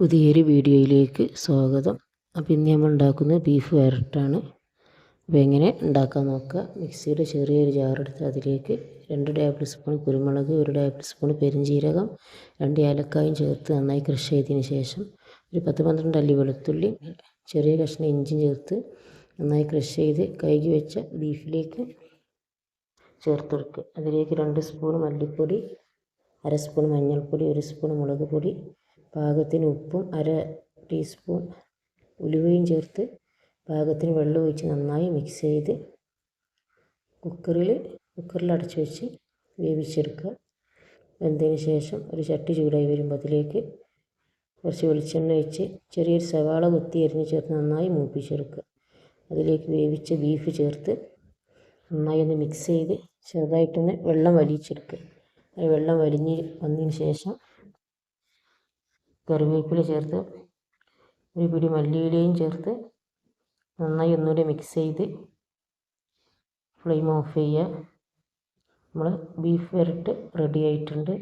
പുതിയൊരു വീഡിയോയിലേക്ക് സ്വാഗതം. അപ്പോൾ ഇന്ന് നമ്മൾ ഉണ്ടാക്കുന്നത് ബീഫ് വരട്ടാണ്. അപ്പോൾ എങ്ങനെ ഉണ്ടാക്കാൻ നോക്കുക? മിക്സിയുടെ ചെറിയൊരു ജാറെടുത്ത് അതിലേക്ക് രണ്ട് ടേബിൾ സ്പൂൺ കുരുമുളക് ഒരു ടേബിൾ സ്പൂൺ പെരുംജീരകം രണ്ട് ഏലക്കായും ചേർത്ത് നന്നായി ക്രഷ് ചെയ്തതിന് ശേഷം ഒരു പത്ത് പന്ത്രണ്ട് അല്ലി വെളുത്തുള്ളി ചെറിയ കഷ്ണം ഇഞ്ചിയും ചേർത്ത് നന്നായി ക്രഷ് ചെയ്ത് കഴുകി വെച്ച ബീഫിലേക്ക് ചേർത്ത് കൊടുക്കുക അതിലേക്ക് രണ്ട് സ്പൂൺ മല്ലിപ്പൊടി അര സ്പൂൺ മഞ്ഞൾപ്പൊടി ഒരു സ്പൂൺ മുളക് പൊടി പാകത്തിന് ഉപ്പും അര ടീസ്പൂൺ ഉലുവയും ചേർത്ത് പാകത്തിന് വെള്ളം ഒഴിച്ച് നന്നായി മിക്സ് ചെയ്ത് കുക്കറിൽ കുക്കറിൽ അടച്ചു വെച്ച് വേവിച്ചെടുക്കുക. വെന്തതിന് ശേഷം ഒരു ചട്ടി ചൂടായി വരുമ്പോൾ അതിലേക്ക് കുറച്ച് വെളിച്ചെണ്ണ ഒഴിച്ച് ചെറിയൊരു സവാള കൊത്തി എരിഞ്ഞ് ചേർത്ത് നന്നായി മൂപ്പിച്ചെടുക്കുക. അതിലേക്ക് വേവിച്ച ബീഫ് ചേർത്ത് നന്നായി ഒന്ന് മിക്സ് ചെയ്ത് ചെറുതായിട്ടൊന്ന് വെള്ളം വലിച്ചെടുക്കുക. അത് വെള്ളം വലിഞ്ഞ് വന്നതിന് ശേഷം കറിവേപ്പില ചേർത്ത് ഒരു പിടി മല്ലിയിലയും ചേർത്ത് നന്നായി ഒന്നുകൂടി മിക്സ് ചെയ്ത് ഫ്ലെയിം ഓഫ് ചെയ്യുക. നമ്മൾ ബീഫ് വരട്ട് റെഡി ആയിട്ടുണ്ട്.